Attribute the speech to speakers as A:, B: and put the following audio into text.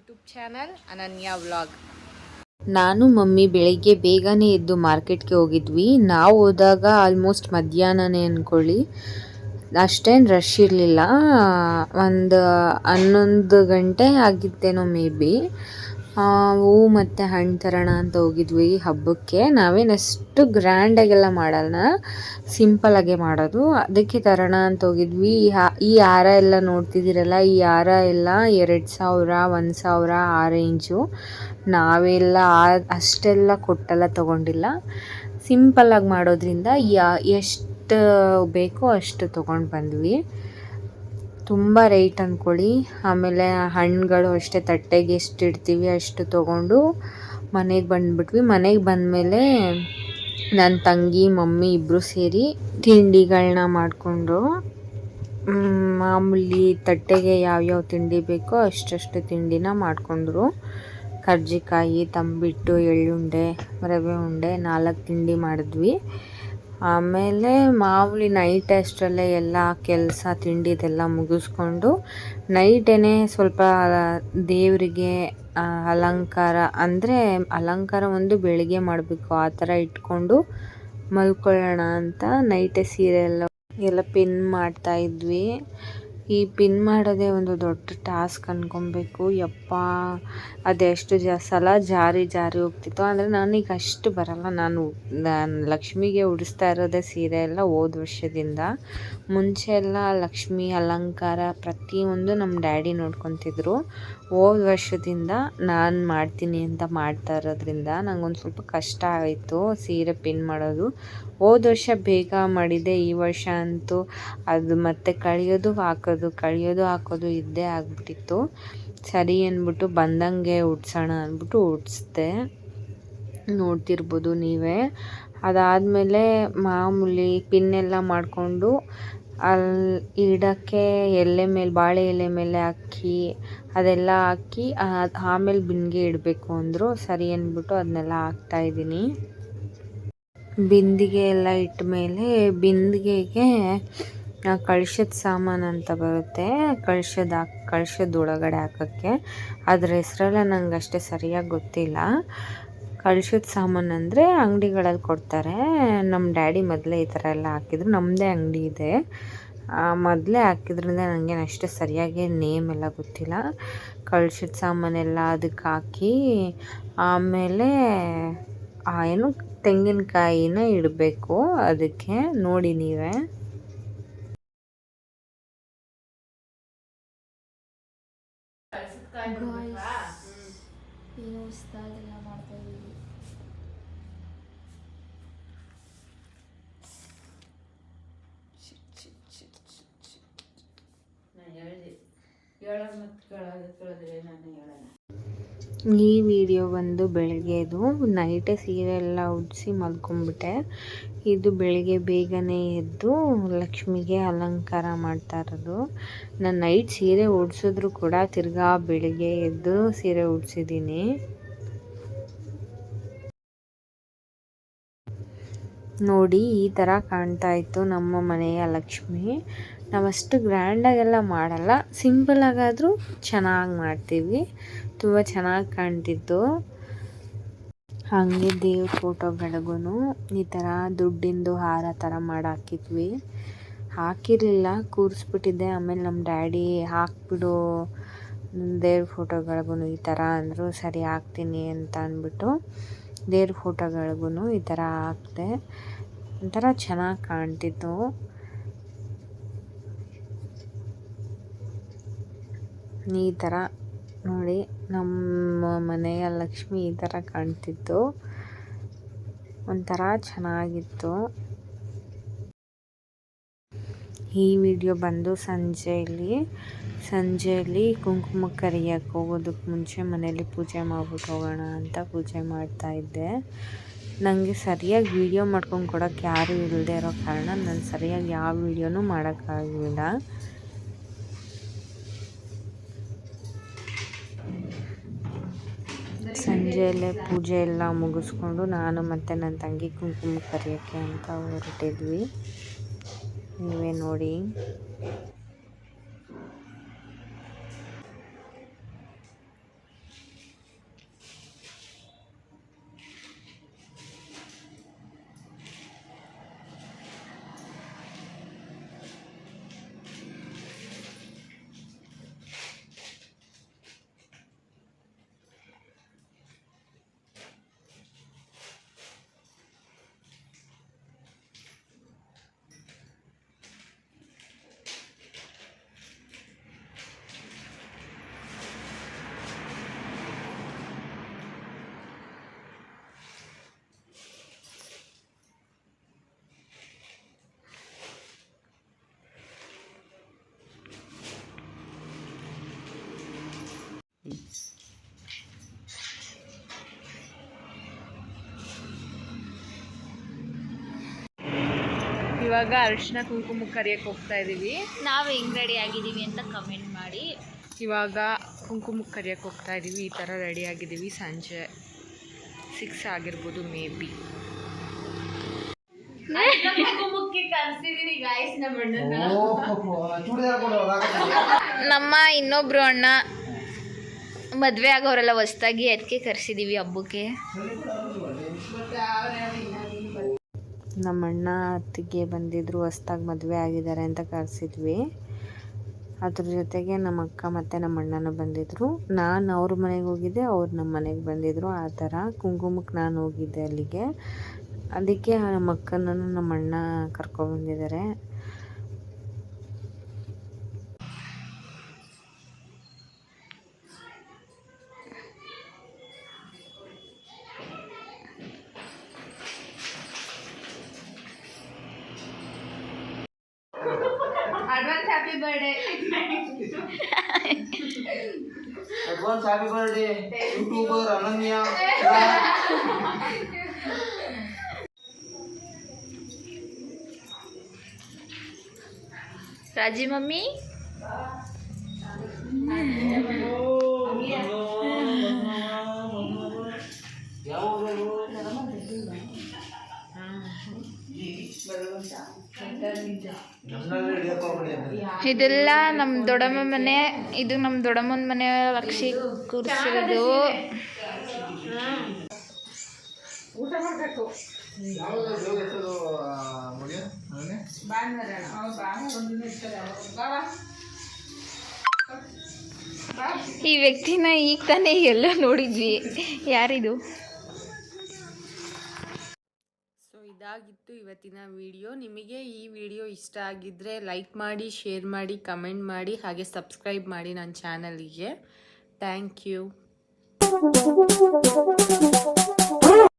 A: YouTube channel Ananya vlog.
B: ನಾನು mummy ಬೆಳಿಗ್ಗೆ ಬೇಗನೆ ಎದ್ದು ಮಾರ್ಕೆಟ್ಗೆ ಹೋಗಿದ್ವಿ. ನಾವು ಹೋದಾಗ ಆಲ್ಮೋಸ್ಟ್ ಮಧ್ಯಾಹ್ನನೇ ಅಂದ್ಕೊಳ್ಳಿ ಅಷ್ಟೇನು ರಶ್ ಇರಲಿಲ್ಲ. ಒಂದು ಹನ್ನೊಂದು ಗಂಟೆ ಆಗಿತ್ತೇನೋ ಮೇ ಬಿ ಹೂವು ಮತ್ತು ಹಣ್ಣು ತರೋಣ ಅಂತ ಹೋಗಿದ್ವಿ ಹಬ್ಬಕ್ಕೆ. ನಾವೇನಷ್ಟು ಗ್ರ್ಯಾಂಡಾಗೆಲ್ಲ ಮಾಡಲ್ಲ ಸಿಂಪಲಾಗೆ ಮಾಡೋದು. ಅದಕ್ಕೆ ತರೋಣ ಅಂತ ಹೋಗಿದ್ವಿ. ಈ ಹಾ, ಈ ಹಾರ ಎಲ್ಲ ನೋಡ್ತಿದ್ದೀರಲ್ಲ, ಈ ಹಾರ ಎಲ್ಲ ಎರಡು ಸಾವಿರ, ಒಂದು ಸಾವಿರ ಆ ರೇಂಜು ನಾವೆಲ್ಲ ಅಷ್ಟೆಲ್ಲ ಕೊಟ್ಟೆಲ್ಲ ತೊಗೊಂಡಿಲ್ಲ. ಸಿಂಪಲ್ಲಾಗಿ ಮಾಡೋದ್ರಿಂದ ಯಾ, ಎಷ್ಟು ಬೇಕೋ ಅಷ್ಟು ತೊಗೊಂಡು ಬಂದ್ವಿ. ತುಂಬ ರೇಟ್ ಅಂದ್ಕೊಳ್ಳಿ ಆಮೇಲೆ ಹಣ್ಣುಗಳು ಅಷ್ಟೇ ತಟ್ಟೆಗೆ ಎಷ್ಟು ಇಡ್ತೀವಿ ಅಷ್ಟು ತೊಗೊಂಡು ಮನೆಗೆ ಬಂದುಬಿಟ್ವಿ. ಮನೆಗೆ ಬಂದಮೇಲೆ ನನ್ನ ತಂಗಿ, ಮಮ್ಮಿ ಇಬ್ಬರು ಸೇರಿ ತಿಂಡಿಗಳನ್ನ ಮಾಡಿಕೊಂಡು ಮಾಮೂಲಿ ತಟ್ಟೆಗೆ ಯಾವ್ಯಾವ ತಿಂಡಿ ಬೇಕೋ ಅಷ್ಟಷ್ಟು ತಿಂಡಿನ ಮಾಡಿಕೊಂಡ್ರು. ಕರ್ಜಿಕಾಯಿ, ತಂಬಿಟ್ಟು, ಎಳ್ಳುಂಡೆ, ರವೆ ಉಂಡೆ ನಾಲ್ಕು ತಿಂಡಿ ಮಾಡಿದ್ವಿ. ಆಮೇಲೆ ಮಾಮೂಲಿ ನೈಟ್ ಅಷ್ಟರಲ್ಲೇ ಎಲ್ಲ ಕೆಲಸ, ತಿಂಡಿ ಇದೆಲ್ಲ ಮುಗಿಸ್ಕೊಂಡು ನೈಟೇ ಸ್ವಲ್ಪ ದೇವರಿಗೆ ಅಲಂಕಾರ ಅಂದರೆ ಅಲಂಕಾರ ಒಂದು ಬೆಳಿಗ್ಗೆ ಮಾಡಬೇಕು, ಆ ಥರ ಇಟ್ಕೊಂಡು ಮಲ್ಕೊಳ್ಳೋಣ ಅಂತ ನೈಟೇ ಸೀರೆ ಎಲ್ಲ ಎಲ್ಲ ಪಿನ್ ಮಾಡ್ತಾ ಇದ್ವಿ. ಈ ಪಿನ್ ಮಾಡೋದೇ ಒಂದು ದೊಡ್ಡ ಟಾಸ್ಕ್ ಅನ್ಕೊಬೇಕು. ಯಪ್ಪ ಅದೆಷ್ಟು ಜ, ಸಲ ಜಾರಿ ಜಾರಿ ಹೋಗ್ತಿತ್ತು. ಅಂದರೆ ನನಗೆ ಅಷ್ಟು ಬರಲ್ಲ. ನಾನು ನಾನು ಲಕ್ಷ್ಮಿಗೆ ಉಡಿಸ್ತಾ ಇರೋದೇ ಸೀರೆ ಎಲ್ಲ ಹೋದ ವರ್ಷದಿಂದ. ಮುಂಚೆ ಎಲ್ಲ ಲಕ್ಷ್ಮಿ ಅಲಂಕಾರ ಪ್ರತಿಯೊಂದು ನಮ್ಮ ಡ್ಯಾಡಿ ನೋಡ್ಕೊತಿದ್ರು. ಹೋದ ವರ್ಷದಿಂದ ನಾನು ಮಾಡ್ತೀನಿ ಅಂತ ಮಾಡ್ತಾ ಇರೋದ್ರಿಂದ ನಂಗೊಂದು ಸ್ವಲ್ಪ ಕಷ್ಟ ಆಯಿತು ಸೀರೆ ಪಿನ್ ಮಾಡೋದು. ಹೋದ ವರ್ಷ ಬೇಗ ಮಾಡಿದೆ. ಈ ವರ್ಷ ಅಂತೂ ಅದು ಮತ್ತೆ ಕಳಿಯೋದು ಹಾಕೋದು ಕಳಿಯೋದು, ಹಾಕೋದು ಇದ್ದೇ ಆಗಿಬಿಟ್ಟಿತ್ತು. ಸರಿ ಅಂದ್ಬಿಟ್ಟು ಬಂದಂಗೆ ಉಡ್ಸೋಣ ಅಂದ್ಬಿಟ್ಟು ಉಡ್ಸ್ದೆ ನೋಡ್ತಿರ್ಬೋದು ನೀವೇ. ಅದಾದಮೇಲೆ ಮಾಮೂಲಿ ಪಿನ್ನೆಲ್ಲ ಮಾಡಿಕೊಂಡು ಅಲ್ಲಿ ಇಡೋಕ್ಕೆ ಎಲೆ ಮೇಲೆ, ಬಾಳೆ ಎಲೆ ಮೇಲೆ ಅಕ್ಕಿ ಅದೆಲ್ಲ ಹಾಕಿ ಆಮೇಲೆ ಬಿಂದಿಗೆ ಇಡಬೇಕು ಅಂದರು. ಸರಿ ಅಂದ್ಬಿಟ್ಟು ಅದನ್ನೆಲ್ಲ ಹಾಕ್ತಾಯಿದ್ದೀನಿ ಬಿಂದಿಗೆ ಎಲ್ಲ ಇಟ್ಟ ಮೇಲೆ ಬಿಂದಿಗೆಗೆ ಕಳ್ಶದ ಸಾಮಾನು ಅಂತ ಬರುತ್ತೆ. ಕಳ್ಶದ ಕಳ್ಶದ ಒಳಗಡೆ ಹಾಕೋಕ್ಕೆ. ಅದ್ರ ಹೆಸರೆಲ್ಲ ನಂಗೆ ಅಷ್ಟೇ ಸರಿಯಾಗಿ ಗೊತ್ತಿಲ್ಲ. ಕಳ್ಶದ ಸಾಮಾನು ಅಂದರೆ ಅಂಗಡಿಗಳಲ್ಲಿ ಕೊಡ್ತಾರೆ. ನಮ್ಮ ಡ್ಯಾಡಿ ಮೊದಲೇ ಈ ಥರ ಎಲ್ಲ ಹಾಕಿದ್ರು. ನಮ್ಮದೇ ಅಂಗಡಿ ಇದೆ. ಮೊದಲೇ ಹಾಕಿದ್ರಿಂದ ನನಗೇನು ಅಷ್ಟು ಸರಿಯಾಗಿ ನೇಮ್ ಎಲ್ಲ ಗೊತ್ತಿಲ್ಲ. ಕಳ್ಶದ ಸಾಮಾನೆಲ್ಲ ಅದಕ್ಕೆ ಹಾಕಿ, ಆಮೇಲೆ ಏನು ತೆಂಗಿನಕಾಯಿನ ಇಡಬೇಕು. ಅದಕ್ಕೆ ನೋಡಿ ನೀವೇ.
C: ಏನು ಹೊಸ್ದಾಗೆಲ್ಲ ಮಾಡ್ತಾ ಇದೀವಿ
B: ಈ ವಿಡಿಯೋ ಬಂದು ಬೆಳಗ್ಗೆದು ನೈಟೇ ಸೀರೆ ಎಲ್ಲ ಉಡಿಸಿ ಮಲ್ಕೊಂಡ್ಬಿಟ್ಟೆ ಇದು ಬೆಳಗ್ಗೆ ಬೇಗನೆ ಎದ್ದು ಲಕ್ಷ್ಮಿಗೆ ಅಲಂಕಾರ ಮಾಡ್ತಾ ಇರೋದು. ನಾನು ನೈಟ್ ಸೀರೆ ಉಡ್ಸಿದ್ರು ಕೂಡ ತಿರ್ಗಾ ಬೆಳಗ್ಗೆ ಎದ್ದು ಸೀರೆ ಉಡ್ಸಿದ್ದೀನಿ. ನೋಡಿ ಈ ಥರ ಕಾಣ್ತಾ ಇತ್ತು ನಮ್ಮ ಮನೆಯ ಲಕ್ಷ್ಮಿ. ನಾವಷ್ಟು ಗ್ರ್ಯಾಂಡಾಗೆಲ್ಲ ಮಾಡಲ್ಲ. ಸಿಂಪಲಾಗಾದರೂ ಚೆನ್ನಾಗಿ ಮಾಡ್ತೀವಿ. ತುಂಬ ಚೆನ್ನಾಗಿ ಕಾಣ್ತಿತ್ತು. ಹಾಗೆ ದೇವ್ರ ಫೋಟೋಗಳಿಗೂ ಈ ಥರ ದುಡ್ಡಿಂದು ಹಾರ ಥರ ಮಾಡಿ ಹಾಕಿದ್ವಿ ಹಾಕಿರಲಿಲ್ಲ, ಕೂರಿಸ್ಬಿಟ್ಟಿದ್ದೆ. ಆಮೇಲೆ ನಮ್ಮ ಡ್ಯಾಡಿ, ಹಾಕ್ಬಿಡು, ದೇವ್ರ ಫೋಟೋಗಳಿಗೂ ಈ ಥರ ಅಂದರು, ಸರಿ ಹಾಕ್ತೀನಿ ಅಂತ ಅಂದ್ಬಿಟ್ಟು ದೇವ್ರ ಫೋಟೋಗಳಿಗೂ ಈ ಥರ ಹಾಕಿದೆ. ಒಂಥರ ಚೆನ್ನಾಗಿ ಕಾಣ್ತಿತ್ತು. ಈ ಥರ ನೋಡಿ ನಮ್ಮ ಮನೆಯ ಲಕ್ಷ್ಮಿ ಈ ಥರ ಕಾಣ್ತಿತ್ತು. ಒಂಥರ ಚೆನ್ನಾಗಿತ್ತು. ಈ ವಿಡಿಯೋ ಬಂದು ಸಂಜೆಯಲ್ಲಿ ಸಂಜೆಯಲ್ಲಿ ಕುಂಕುಮ ಕರಿಯಕ್ಕೆ ಹೋಗೋದಕ್ಕೆ ಮುಂಚೆ ಮನೇಲಿ ಪೂಜೆ ಮಾಡ್ಬಿಟ್ಟು ಹೋಗೋಣ ಅಂತ ಪೂಜೆ ಮಾಡ್ತಾ ಇದ್ದೆ. ನನಗೆ ಸರಿಯಾಗಿ ವೀಡಿಯೋ ಮಾಡ್ಕೊಂಡು ಕೊಡೋಕ್ಕೆ ಯಾರೂ ಇಲ್ಲದೆ ಇರೋ ಕಾರಣ ನಾನು ಸರಿಯಾಗಿ ಯಾವ ವೀಡಿಯೋನೂ ಮಾಡೋಕ್ಕಾಗಲಿಲ್ಲ. ಸಂಜೆಯಲ್ಲೇ ಪೂಜೆ ಎಲ್ಲ ಮುಗಿಸ್ಕೊಂಡು ನಾನು ಮತ್ತು ನನ್ನ ತಂಗಿ ಕುಂಕುಮಕ್ಕೆ ಬರೆಯೋಕ್ಕೆ ಅಂತ ಹೊರಟಿದ್ವಿ. ನೀವೇ ನೋಡಿ.
A: ಇವಾಗ ಅರಿಶಿನ ಕುಂಕುಮ ಕರಿಯಕ್ಕೆ ಹೋಗ್ತಾ ಇದ್ದೀವಿ
C: ನಾವು ಹೆಂಗ್ ರೆಡಿ ಆಗಿದ್ದೀವಿ ಅಂತ ಕಮೆಂಟ್ ಮಾಡಿ.
A: ಇವಾಗ ಕುಂಕುಮ ಕರಿಯಕ್ಕೆ ಹೋಗ್ತಾ ಇದ್ದೀವಿ ಈ ಥರ ರೆಡಿ ಆಗಿದ್ದೀವಿ ಸಂಜೆ ಸಿಕ್ಸ್ ಆಗಿರ್ಬೋದು ಮೇ ಬಿ
C: ನಮ್ಮ
A: ಇನ್ನೊಬ್ರು ಅಣ್ಣ ಮದುವೆ ಆಗೋರೆಲ್ಲ ಹೊಸ್ದಾಗಿ ಅದಕ್ಕೆ ಕರೆಸಿದ್ದೀವಿ ಹಬ್ಬಕ್ಕೆ.
B: ನಮ್ಮ ಅಣ್ಣ ಅತ್ತಿಗೆ ಬಂದಿದ್ರು, ಹೊಸ್ದಾಗಿ ಮದುವೆ ಆಗಿದ್ದಾರೆ ಅಂತ ಕರೆಸಿದ್ವಿ. ಅದ್ರ ಜೊತೆಗೆ ನಮ್ಮ ಅಕ್ಕ ಮತ್ತು ನಮ್ಮ ಅಣ್ಣನೂ ಬಂದಿದ್ದರು ನಾನು ಅವ್ರ ಮನೆಗೆ ಹೋಗಿದ್ದೆ, ಅವ್ರು ನಮ್ಮ ಮನೆಗೆ ಬಂದಿದ್ದರು ಆ ಥರ ಕುಂಕುಮಕ್ಕೆ ನಾನು ಹೋಗಿದ್ದೆ ಅಲ್ಲಿಗೆ. ಅದಕ್ಕೆ ನಮ್ಮ ಅಕ್ಕನನ್ನು ನಮ್ಮ ಅಣ್ಣ ಕರ್ಕೊಬಂದಿದ್ದಾರೆ
A: happy birthday advance
D: happy birthday YouTuber Ananya राज़ी
A: मम्मी? जा ಇದೆಲ್ಲ ನಮ್ಮ ದೊಡ್ಡಮ್ಮ ಮನೆ, ಇದು ನಮ್ಮ ದೊಡ್ಡಮ್ಮನ ಮನೆ ಲಕ್ಷಿ ಕೂರಿಸಿರೋದು. ಈ ವ್ಯಕ್ತಿನ ಈಗ ತಾನೇ ಎಲ್ಲ ನೋಡಿದ್ವಿ. ಯಾರಿದು?
B: ಇದಾಗಿತ್ತು ಇವತ್ತಿನ ವಿಡಿಯೋ. ನಿಮಗೆ ಈ ವಿಡಿಯೋ ಇಷ್ಟ ಆಗಿದ್ದರೆ ಲೈಕ್ ಮಾಡಿ, ಶೇರ್ ಮಾಡಿ, ಕಮೆಂಟ್ ಮಾಡಿ, ಹಾಗೆ ಸಬ್ಸ್ಕ್ರೈಬ್ ಮಾಡಿ ನನ್ನ ಚಾನಲಿಗೆ. Thank you.